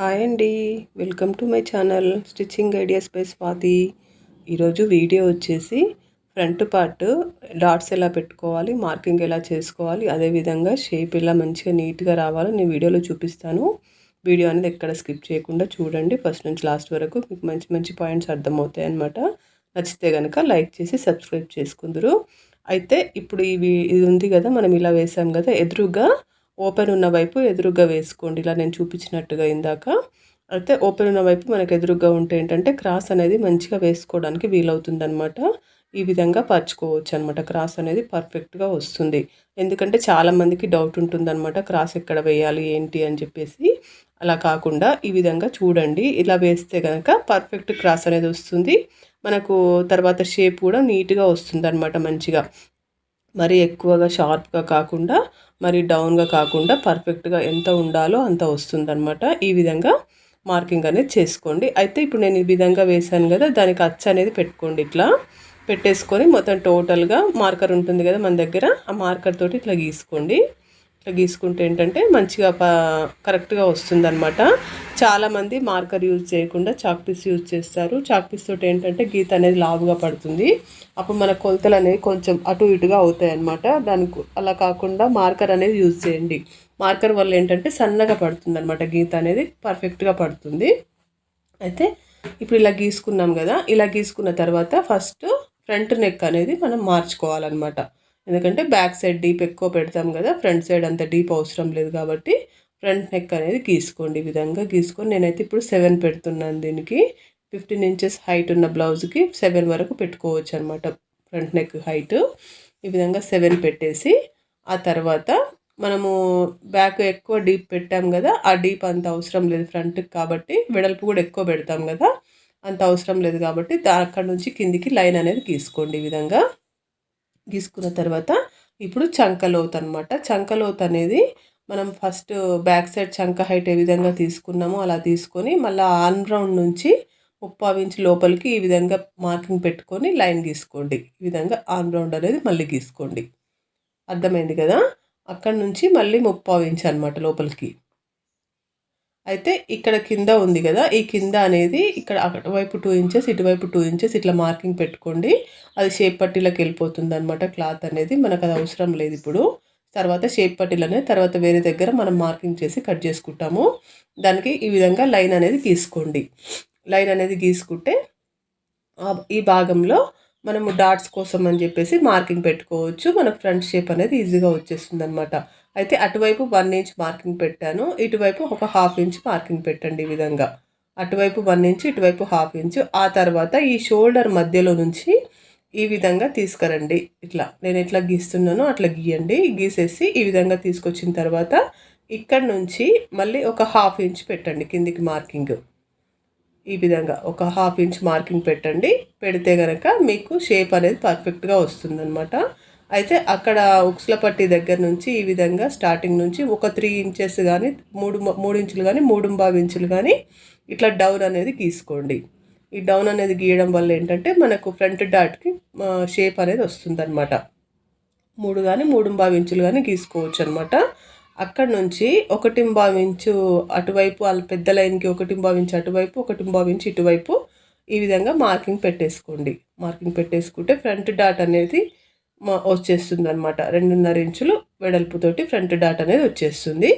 Hi అండి. Welcome to my channel stitching ideas by Swathi. ఈరోజు video వచ్చేసి front part dots ఎలా పెట్టుకోవాలి మార్కింగ్ ఎలా చేసుకోవాలి అదేవిధంగా షేప్ ఎలా మంచిగా నీట్గా రావాలో నేను వీడియోలో చూపిస్తాను. వీడియో అనేది ఎక్కడ స్కిప్ చేయకుండా చూడండి. ఫస్ట్ నుంచి లాస్ట్ వరకు మీకు మంచి మంచి పాయింట్స్ అర్థమవుతాయి అనమాట నచ్చితే కనుక లైక్ చేసి సబ్స్క్రైబ్ చేసుకుందరు. అయితే ఇప్పుడు ఇవి ఇది ఉంది కదా మనం ఇలా వేసాం కదా ఎదురుగా ఓపెన్ ఉన్న వైపు ఎదురుగా వేసుకోండి. ఇలా నేను చూపించినట్టుగా ఇందాక. అయితే ఓపెన్ ఉన్న వైపు మనకు ఎదురుగా ఉంటే ఏంటంటే క్రాస్ అనేది మంచిగా వేసుకోవడానికి వీలవుతుంది అనమాట ఈ విధంగా పరుచుకోవచ్చు అనమాట క్రాస్ అనేది పర్ఫెక్ట్గా వస్తుంది. ఎందుకంటే చాలామందికి డౌట్ ఉంటుందన్నమాట. క్రాస్ ఎక్కడ వేయాలి ఏంటి అని చెప్పేసి. అలా కాకుండా ఈ విధంగా చూడండి. ఇలా వేస్తే కనుక పర్ఫెక్ట్ క్రాస్ అనేది వస్తుంది. మనకు తర్వాత షేప్ కూడా నీట్గా వస్తుంది అనమాట మంచిగా. మరి ఎక్కువగా షార్ప్గా కాకుండా మరి డౌన్గా కాకుండా పర్ఫెక్ట్గా ఎంత ఉండాలో అంత వస్తుందన్నమాట. ఈ విధంగా మార్కింగ్ అనేది చేసుకోండి. అయితే ఇప్పుడు నేను ఈ విధంగా వేసాను కదా దానికి అచ్చ అనేది పెట్టుకోండి ఇట్లా. పెట్టేసుకొని మొత్తం టోటల్గా మార్కర్ ఉంటుంది కదా మన దగ్గర ఆ మార్కర్ తోటి ఇట్లా గీసుకోండి. ఇట్లా గీసుకుంటే ఏంటంటే మంచిగా కరెక్ట్గా వస్తుందన్నమాట. చాలామంది మార్కర్ యూజ్ చేయకుండా చాక్ పీస్ యూజ్ చేస్తారు. చాక్ పీస్ తోటి ఏంటంటే గీత అనేది లావుగా పడుతుంది. అప్పుడు మన కొలతలు అనేవి కొంచెం అటు ఇటుగా అవుతాయి అనమాట దానికి అలా కాకుండా మార్కర్ అనేది యూజ్ చేయండి. మార్కర్ వల్ల ఏంటంటే సన్నగా పడుతుంది అనమాట గీత అనేది పర్ఫెక్ట్గా పడుతుంది. అయితే ఇప్పుడు ఇలా గీసుకున్నాం కదా ఇలా గీసుకున్న తర్వాత ఫస్ట్ ఫ్రంట్ నెక్ అనేది మనం మార్చుకోవాలన్నమాట. ఎందుకంటే బ్యాక్ సైడ్ డీప్ ఎక్కువ పెడతాం కదా ఫ్రంట్ సైడ్ అంత డీప్ అవసరం లేదు కాబట్టి ఫ్రంట్ నెక్ అనేది గీసుకోండి ఈ విధంగా గీసుకొని నేనైతే ఇప్పుడు సెవెన్ పెడుతున్నాను దీనికి. ఫిఫ్టీన్ ఇంచెస్ హైట్ ఉన్న బ్లౌజ్కి సెవెన్ వరకు పెట్టుకోవచ్చు అనమాట ఫ్రంట్ నెక్ హైట్. ఈ విధంగా సెవెన్ పెట్టేసి ఆ తర్వాత మనము బ్యాక్ ఎక్కువ డీప్ పెట్టాం కదా ఆ డీప్ అంత అవసరం లేదు ఫ్రంట్కి కాబట్టి వెడల్పు కూడా ఎక్కువ పెడతాం కదా అంత అవసరం లేదు కాబట్టి అక్కడ నుంచి కిందికి లైన్ అనేది గీసుకోండి ఈ విధంగా. గీసుకున్న తర్వాత ఇప్పుడు చంకలోత్ అనమాట చంకలోత్ అనేది మనం ఫస్ట్ బ్యాక్ సైడ్ చంక హైట్ ఏ విధంగా తీసుకున్నామో అలా తీసుకొని మళ్ళీ ఆన్ రౌండ్ నుంచి ముప్పావు ఇంచ్ లోపలికి ఈ విధంగా మార్కింగ్ పెట్టుకొని లైన్ గీసుకోండి. ఈ విధంగా ఆన్ రౌండ్ అనేది మళ్ళీ గీసుకోండి. అర్థమైంది కదా? అక్కడ నుంచి మళ్ళీ ముప్పావు ఇంచ్ అనమాట లోపలికి. అయితే ఇక్కడ కింద ఉంది కదా ఈ కింద అనేది ఇక్కడ అటువైపు టూ ఇంచెస్ ఇటువైపు టూ ఇంచెస్ ఇట్లా మార్కింగ్ పెట్టుకోండి. అది షేప్ పట్టీలకు వెళ్ళిపోతుంది అనమాట క్లాత్ అనేది. మనకు అది అవసరం లేదు ఇప్పుడు. తర్వాత షేప్ పట్టీలు తర్వాత వేరే దగ్గర మనం మార్కింగ్ చేసి కట్ చేసుకుంటాము. దానికి ఈ విధంగా లైన్ అనేది గీసుకోండి. లైన్ అనేది గీసుకుంటే ఈ భాగంలో మనము డాట్స్ కోసం అని చెప్పేసి మార్కింగ్ పెట్టుకోవచ్చు. మనకు ఫ్రంట్ షేప్ అనేది ఈజీగా వచ్చేస్తుంది అనమాట అయితే అటువైపు వన్ ఇంచ్ మార్కింగ్ పెట్టాను. ఇటువైపు ఒక హాఫ్ ఇంచ్ మార్కింగ్ పెట్టండి ఈ విధంగా. అటువైపు వన్ ఇంచ్ ఇటువైపు హాఫ్ ఇంచ్ ఆ తర్వాత ఈ షోల్డర్ మధ్యలో నుంచి ఈ విధంగా తీసుకురండి. ఇట్లా. నేను ఎట్లా గీస్తున్నానో అట్లా గీయండి. గీసేసి ఈ విధంగా తీసుకొచ్చిన తర్వాత ఇక్కడ నుంచి మళ్ళీ ఒక హాఫ్ ఇంచ్ పెట్టండి కిందికి మార్కింగ్ ఈ విధంగా ఒక హాఫ్ ఇంచ్ మార్కింగ్ పెట్టండి. పెడితే కనుక మీకు షేప్ అనేది పర్ఫెక్ట్గా వస్తుందన్నమాట. అయితే అక్కడ ఉక్స్లపట్టి దగ్గర నుంచి ఈ విధంగా స్టార్టింగ్ నుంచి ఒక త్రీ ఇంచెస్ కానీ మూడు మూడు ఇంచులు కానీ మూడు ఇంచులు కానీ ఇట్లా డౌన్ అనేది గీసుకోండి. ఈ డౌన్ అనేది గీయడం వల్ల ఏంటంటే మనకు ఫ్రంట్ డాట్కి షేప్ అనేది వస్తుంది అనమాట మూడు కానీ మూడు ఇంచులు కానీ గీసుకోవచ్చు అనమాట అక్కడ నుంచి ఒకటి ఇంచు అటువైపు వాళ్ళ పెద్ద లైన్కి ఒకటి ఇంచు అటువైపు ఒకటి ఇంచు ఇటువైపు ఈ విధంగా మార్కింగ్ పెట్టేసుకోండి. మార్కింగ్ పెట్టేసుకుంటే ఫ్రంట్ డాట్ అనేది వచ్చేస్తుంది అనమాట రెండున్నర ఇంచులు వెడల్పుతోటి ఫ్రంట్ డాట్ అనేది వచ్చేస్తుంది.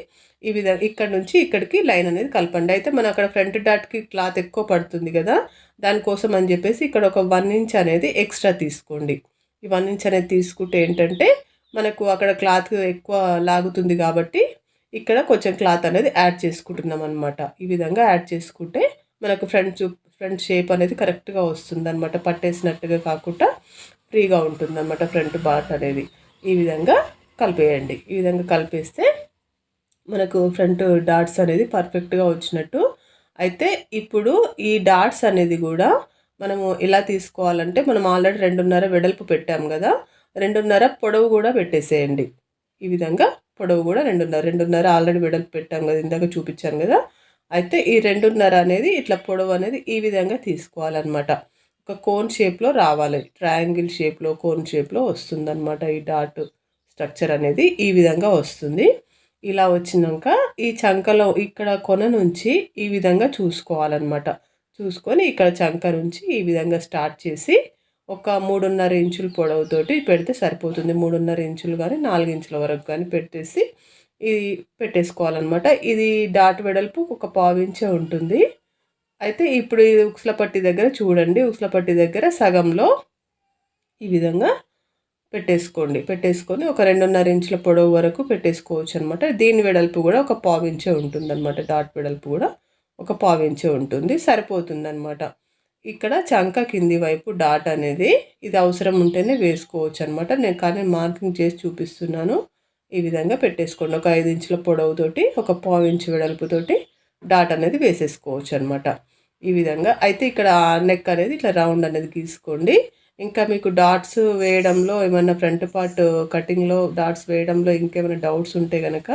ఈ విధంగా ఇక్కడ నుంచి ఇక్కడికి లైన్ అనేది కలపండి. అయితే మన అక్కడ ఫ్రంట్ డాట్కి క్లాత్ ఎక్కువ పడుతుంది కదా దానికోసం అని చెప్పేసి ఇక్కడ ఒక వన్ ఇంచ్ అనేది ఎక్స్ట్రా తీసుకోండి. ఈ వన్ ఇంచ్ అనేది తీసుకుంటే ఏంటంటే మనకు అక్కడ క్లాత్ ఎక్కువ లాగుతుంది కాబట్టి ఇక్కడ కొంచెం క్లాత్ అనేది యాడ్ చేసుకుంటున్నాం అనమాట ఈ విధంగా యాడ్ చేసుకుంటే మనకు ఫ్రంట్ ఫ్రంట్ షేప్ అనేది కరెక్ట్గా వస్తుంది అనమాట పట్టేసినట్టుగా కాకుండా ఫ్రీగా ఉంటుంది అనమాట ఫ్రంట్ పార్ట్ అనేది. ఈ విధంగా కలిపేయండి. ఈ విధంగా కలిపేస్తే మనకు ఫ్రంట్ డాట్స్ అనేది పర్ఫెక్ట్గా వచ్చినట్టు. అయితే ఇప్పుడు ఈ డాట్స్ అనేది కూడా మనము ఎలా తీసుకోవాలంటే మనం ఆల్రెడీ రెండున్నర వెడల్పు పెట్టాం కదా. రెండున్నర పొడవు కూడా పెట్టేసేయండి. ఈ విధంగా పొడవు కూడా రెండున్నర రెండున్నర ఆల్రెడీ వెడల్పు పెట్టాం కదా ఇందాక చూపించాను కదా. అయితే ఈ రెండున్నర అనేది ఇట్లా పొడవు అనేది ఈ విధంగా తీసుకోవాలన్నమాట. ఒక కోన్ షేప్లో రావాలి. ట్రయాంగిల్ షేప్లో కోన్ షేప్లో వస్తుందన్నమాట ఈ డాట్ స్ట్రక్చర్ అనేది. ఈ విధంగా వస్తుంది. ఇలా వచ్చినాక ఈ చంకలో ఇక్కడ కొన నుంచి ఈ విధంగా చూసుకోవాలన్నమాట. చూసుకొని ఇక్కడ చంక నుంచి ఈ విధంగా స్టార్ట్ చేసి ఒక మూడున్నర ఇంచుల పొడవుతోటి పెడితే సరిపోతుంది. మూడున్నర ఇంచులు కానీ నాలుగు ఇంచుల వరకు కానీ పెట్టేసి ఇది పెట్టేసుకోవాలన్నమాట. ఇది డాట్ వెడల్పు ఒక పావించే ఉంటుంది. అయితే ఇప్పుడు ఇది ఉక్సుల పట్టి దగ్గర చూడండి. ఉక్సుల పట్టి దగ్గర సగంలో ఈ విధంగా పెట్టేసుకోండి. పెట్టేసుకొని ఒక రెండున్నర ఇంచుల పొడవు వరకు పెట్టేసుకోవచ్చు అనమాట దీని వెడల్పు కూడా ఒక పావు ఇంచే ఉంటుంది అనమాట డాట్ వెడల్పు కూడా ఒక పావించే ఉంటుంది. సరిపోతుంది అనమాట ఇక్కడ చంక కింది వైపు డాట్ అనేది ఇది అవసరం ఉంటేనే వేసుకోవచ్చు అనమాట నేను కానీ మార్కింగ్ చేసి చూపిస్తున్నాను. ఈ విధంగా పెట్టేసుకోండి. ఒక ఐదు ఇంచుల పొడవుతోటి ఒక పావు ఇంచు వెడల్పుతోటి డాట్ అనేది వేసేసుకోవచ్చు అనమాట ఈ విధంగా అయితే ఇక్కడ నెక్ అనేది ఇట్లా రౌండ్ అనేది గీసుకోండి. ఇంకా మీకు డాట్స్ వేయడంలో ఏమైనా ఫ్రంట్ పార్ట్ కటింగ్లో డాట్స్ వేయడంలో ఇంకేమైనా డౌట్స్ ఉంటే కనుక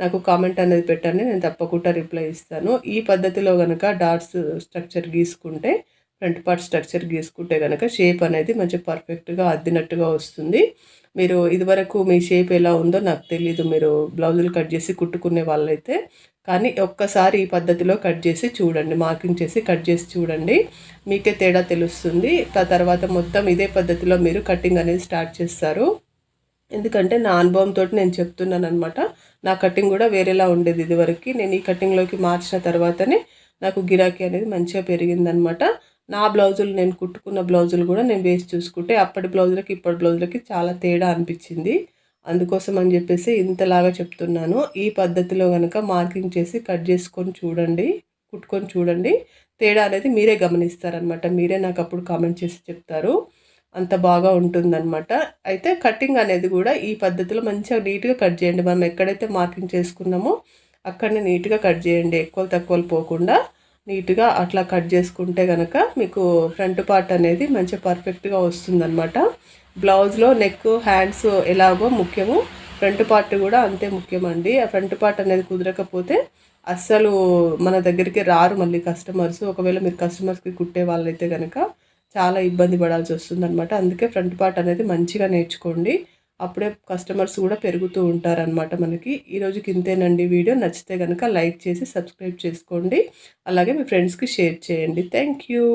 నాకు కామెంట్ అనేది పెట్టండి. నేను తప్పకుండా రిప్లై ఇస్తాను. ఈ పద్ధతిలో కనుక డాట్స్ స్ట్రక్చర్ గీసుకుంటే ఫ్రంట్ పార్ట్ స్ట్రక్చర్ గీసుకుంటే కనుక షేప్ అనేది మంచి పర్ఫెక్ట్గా అద్దినట్టుగా వస్తుంది. మీరు ఇదివరకు మీ షేప్ ఎలా ఉందో నాకు తెలీదు. మీరు బ్లౌజులు కట్ చేసి కుట్టుకునే వాళ్ళైతే కానీ ఒక్కసారి ఈ పద్ధతిలో కట్ చేసి చూడండి. మార్కింగ్ చేసి కట్ చేసి చూడండి. మీకే తేడా తెలుస్తుంది. తర్వాత మొత్తం ఇదే పద్ధతిలో మీరు కటింగ్ అనేది స్టార్ట్ చేస్తారు. ఎందుకంటే నా అనుభవంతో నేను చెప్తున్నాను అనమాట నా కటింగ్ కూడా వేరేలా ఉండేది ఇదివరకు. నేను ఈ కటింగ్లోకి మార్చిన తర్వాతనే నాకు గిరాకీ అనేది మంచిగా పెరిగిందనమాట నా బ్లౌజులు నేను కుట్టుకున్న బ్లౌజులు కూడా నేను వేసి చూసుకుంటే అప్పటి బ్లౌజులకి ఇప్పటి బ్లౌజులకి చాలా తేడా అనిపించింది. అందుకోసం అని చెప్పేసి ఇంతలాగా చెప్తున్నాను. ఈ పద్ధతిలో కనుక మార్కింగ్ చేసి కట్ చేసుకొని చూడండి కుట్టుకొని చూడండి. తేడా అనేది మీరే గమనిస్తారనమాట మీరే నాకు అప్పుడు కామెంట్ చేసి చెప్తారు. అంత బాగా ఉంటుందన్నమాట. అయితే కటింగ్ అనేది కూడా ఈ పద్ధతిలో మంచిగా నీట్గా కట్ చేయండి. మనం ఎక్కడైతే మార్కింగ్ చేసుకున్నామో అక్కడనే నీట్గా కట్ చేయండి. ఎక్కువ తక్కువలు పోకుండా. నీట్గా అట్లా కట్ చేసుకుంటే కనుక మీకు ఫ్రంట్ పార్ట్ అనేది మంచి పర్ఫెక్ట్గా వస్తుందన్నమాట. బ్లౌజ్లో నెక్ హ్యాండ్స్ ఎలాగో ముఖ్యము. ఫ్రంట్ పార్ట్ కూడా అంతే ముఖ్యమండి. ఆ ఫ్రంట్ పార్ట్ అనేది కుదరకపోతే అస్సలు మన దగ్గరికి రారు మళ్ళీ కస్టమర్స్. ఒకవేళ మీరు కస్టమర్స్కి కుట్టే వాళ్ళైతే కనుక చాలా ఇబ్బంది పడాల్సి వస్తుంది అనమాట అందుకే ఫ్రంట్ పార్ట్ అనేది మంచిగా నేర్చుకోండి. అప్పుడే కస్టమర్స్ కూడా పెరుగుతూ ఉంటారనమాట మనకి. ఈరోజుకి ఇంతేనండి వీడియో. నచ్చితే కనుక లైక్ చేసి సబ్స్క్రైబ్ చేసుకోండి. అలాగే మీ ఫ్రెండ్స్కి షేర్ చేయండి. Thank you